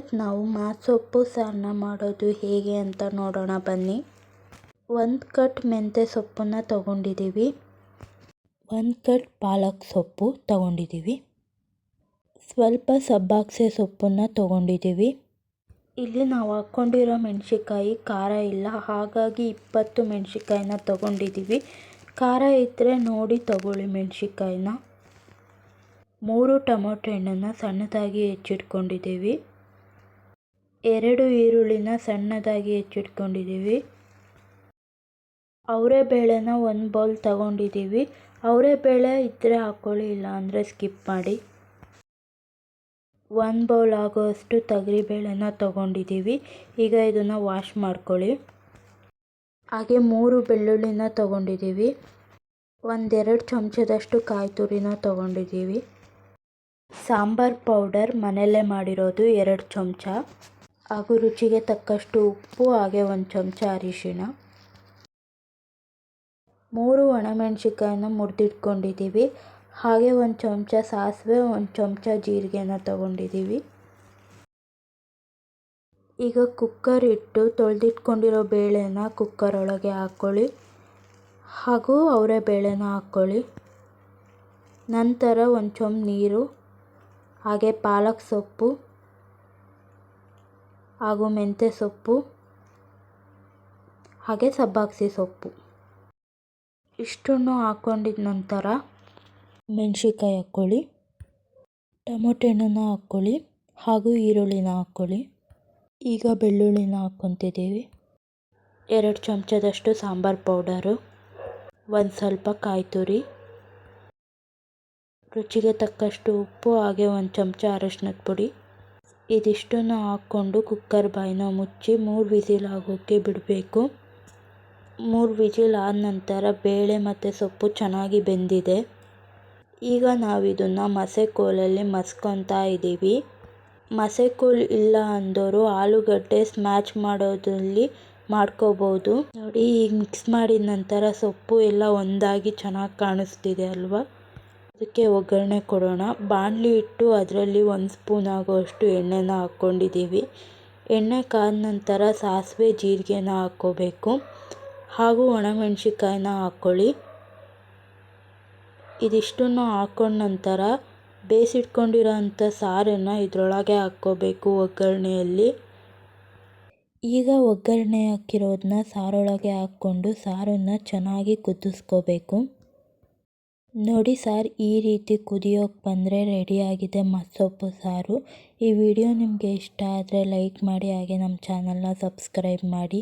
ಇವತ್ತು ನಾವು ಮಾಸೊಪ್ಪು ಸಾರನ್ನ ಮಾಡೋದು ಹೇಗೆ ಅಂತ ನೋಡೋಣ ಬನ್ನಿ. ಒಂದು ಕಟ್ ಮೆಂತ್ಯ ಸೊಪ್ಪನ್ನು ತಗೊಂಡಿದ್ದೀವಿ ಒಂದು ಕಟ್ ಪಾಲಕ್ ಸೊಪ್ಪು ತಗೊಂಡಿದ್ದೀವಿ ಸ್ವಲ್ಪ ಸಬ್ಬಾಕ್ಸೆ ಸೊಪ್ಪನ್ನು ತಗೊಂಡಿದ್ದೀವಿ ಇಲ್ಲಿ ನಾವು ಹಾಕ್ಕೊಂಡಿರೋ ಮೆಣಸಿನ್ಕಾಯಿ ಖಾರ ಇಲ್ಲ, ಹಾಗಾಗಿ ಇಪ್ಪತ್ತು ಮೆಣಸಿನ್ಕಾಯಿನ ತಗೊಂಡಿದ್ದೀವಿ ಖಾರ ಇದ್ದರೆ ನೋಡಿ ತಗೊಳ್ಳಿ ಮೆಣಸಿನ್ಕಾಯಿನ. ಮೂರು ಟೊಮೊಟೊ ಹಣ್ಣನ್ನು ಸಣ್ಣದಾಗಿ ಹೆಚ್ಚಿಟ್ಕೊಂಡಿದ್ದೀವಿ ಎರಡು ಈರುಳ್ಳಿನ ಸಣ್ಣದಾಗಿ ಹೆಚ್ಚಿಟ್ಕೊಂಡಿದ್ದೀವಿ. ಅವರೆಬೇಳೆನ ಒಂದು ಬೌಲ್ ತಗೊಂಡಿದ್ದೀವಿ. ಅವರೆಬೇಳೆ ಇದ್ದರೆ ಹಾಕ್ಕೊಳ್ಳಿ ಇಲ್ಲ ಅಂದರೆ ಸ್ಕಿಪ್ ಮಾಡಿ. ಒಂದು ಬೌಲ್ ಆಗೋವಷ್ಟು ತೊಗರಿಬೇಳೆನ ತಗೊಂಡಿದ್ದೀವಿ. ಈಗ ಇದನ್ನು ವಾಶ್ ಮಾಡ್ಕೊಳ್ಳಿ. ಹಾಗೆ ಮೂರು ಬೆಳ್ಳುಳ್ಳಿನ ತಗೊಂಡಿದ್ದೀವಿ. ಒಂದೆರಡು ಚಮಚದಷ್ಟು ಕಾಯಿ ತುರಿನ ತಗೊಂಡಿದ್ದೀವಿ. ಸಾಂಬಾರ್ ಪೌಡರ್ ಮನೆಯಲ್ಲೇ ಮಾಡಿರೋದು ಎರಡು ಚಮಚ. ಹಾಗೂ ರುಚಿಗೆ ತಕ್ಕಷ್ಟು ಉಪ್ಪು, ಹಾಗೆ ಒಂದು ಚಮಚ ಅರಿಶಿಣ. ಮೂರು ಒಣಮೆಣಸಿಕಾಯನ್ನು ಮುರಿದಿಟ್ಕೊಂಡಿದ್ದೀವಿ ಹಾಗೆ ಒಂದು ಚಮಚ ಸಾಸಿವೆ, ಒಂದು ಚಮಚ ಜೀರಿಗೆನ ತಗೊಂಡಿದ್ದೀವಿ ಈಗ ಕುಕ್ಕರ್ ಇಟ್ಟು ತೊಳೆದಿಟ್ಕೊಂಡಿರೋ ಬೇಳೆನ ಕುಕ್ಕರ್ ಒಳಗೆ ಹಾಕ್ಕೊಳ್ಳಿ ಹಾಗೂ ಅವರೇ ಬೇಳೆನ ಹಾಕ್ಕೊಳ್ಳಿ ನಂತರ ಒಂದು ಚಮ್ ನೀರು, ಹಾಗೆ ಪಾಲಕ್ ಸೊಪ್ಪು ಹಾಗೂ ಮೆಂತ್ಯ ಸೊಪ್ಪು, ಹಾಗೆ ಸಬ್ಬಾಕ್ಸಿ ಸೊಪ್ಪು. ಇಷ್ಟನ್ನು ಹಾಕ್ಕೊಂಡಿದ ನಂತರ ಮೆಣಸಿನ್ಕಾಯಿ ಹಾಕ್ಕೊಳ್ಳಿ ಟೊಮೊಟೊ ಹಣ್ಣನ್ನು ಹಾಕ್ಕೊಳ್ಳಿ ಹಾಗೂ ಈರುಳ್ಳಿನ ಹಾಕ್ಕೊಳ್ಳಿ. ಈಗ ಬೆಳ್ಳುಳ್ಳಿನ ಹಾಕ್ಕೊತಿದ್ದೀವಿ. ಎರಡು ಚಮಚದಷ್ಟು ಸಾಂಬಾರು ಪೌಡರು, ಒಂದು ಸ್ವಲ್ಪ ಕಾಯಿ ತುರಿ, ರುಚಿಗೆ ತಕ್ಕಷ್ಟು ಉಪ್ಪು, ಹಾಗೆ ಒಂದು ಚಮಚ ಅರಶಿನದ ಪುಡಿ. ಇದಿಷ್ಟನ್ನು ಹಾಕ್ಕೊಂಡು ಕುಕ್ಕರ್ ಬಾಯಿನ ಮುಚ್ಚಿ ಮೂರು ವಿಸಿಲ್ ಆಗೋಕ್ಕೆ ಬಿಡಬೇಕು. ಮೂರು ವಿಸಿಲ್ ಆದ ನಂತರ ಬೇಳೆ ಮತ್ತು ಸೊಪ್ಪು ಚೆನ್ನಾಗಿ ಬೆಂದಿದೆ. ಈಗ ನಾವು ಇದನ್ನು ಮಸೆ ಕೋಲಲ್ಲಿ ಮಸ್ಕೊತಾ ಇದ್ದೀವಿ. ಮಸೆಕೋಲ್ ಇಲ್ಲ ಅಂದವರು ಆಲೂಗಡ್ಡೆ ಸ್ಮ್ಯಾಚ್ ಮಾಡೋದ್ರಲ್ಲಿ ಮಾಡ್ಕೋಬೋದು. ನೋಡಿ, ಈಗ ಮಿಕ್ಸ್ ಮಾಡಿದ ನಂತರ ಸೊಪ್ಪು ಎಲ್ಲ ಒಂದಾಗಿ ಚೆನ್ನಾಗಿ ಕಾಣಿಸ್ತಿದೆ ಅಲ್ವಾ? ಅದಕ್ಕೆ ಒಗ್ಗರಣೆ ಕೊಡೋಣ. ಬಾಣಲಿ ಇಟ್ಟು ಅದರಲ್ಲಿ ಒಂದು ಸ್ಪೂನ್ ಆಗುವಷ್ಟು ಎಣ್ಣೆನ ಹಾಕ್ಕೊಂಡಿದ್ದೀವಿ. ಎಣ್ಣೆ ಕಾದ ನಂತರ ಸಾಸಿವೆ, ಜೀರಿಗೆನ ಹಾಕ್ಕೋಬೇಕು. ಹಾಗೂ ಒಣಮೆಣ್ಸಿಕಾಯಿನ ಹಾಕ್ಕೊಳ್ಳಿ. ಇದಿಷ್ಟನ್ನು ಹಾಕ್ಕೊಂಡ ನಂತರ ಬೇಯಿಸಿಟ್ಕೊಂಡಿರೋ ಅಂಥ ಸಾರನ್ನು ಇದರೊಳಗೆ ಹಾಕ್ಕೋಬೇಕು ಒಗ್ಗರಣೆಯಲ್ಲಿ. ಈಗ ಒಗ್ಗರಣೆ ಹಾಕಿರೋದನ್ನ ಸಾರೊಳಗೆ ಹಾಕ್ಕೊಂಡು ಸಾರನ್ನು ಚೆನ್ನಾಗಿ ಕುದಿಸ್ಕೋಬೇಕು. ನೋಡಿ ಸಾರ್, ಈ ರೀತಿ ಕುದಿಯೋಕೆ ಬಂದರೆ ರೆಡಿಯಾಗಿದೆ ಮಸೊಪ್ಪು ಸಾರು. ಈ ವಿಡಿಯೋ ನಿಮಗೆ ಇಷ್ಟ ಆದರೆ ಲೈಕ್ ಮಾಡಿ, ಹಾಗೆ ನಮ್ಮ ಚಾನಲ್ನ ಸಬ್ಸ್ಕ್ರೈಬ್ ಮಾಡಿ.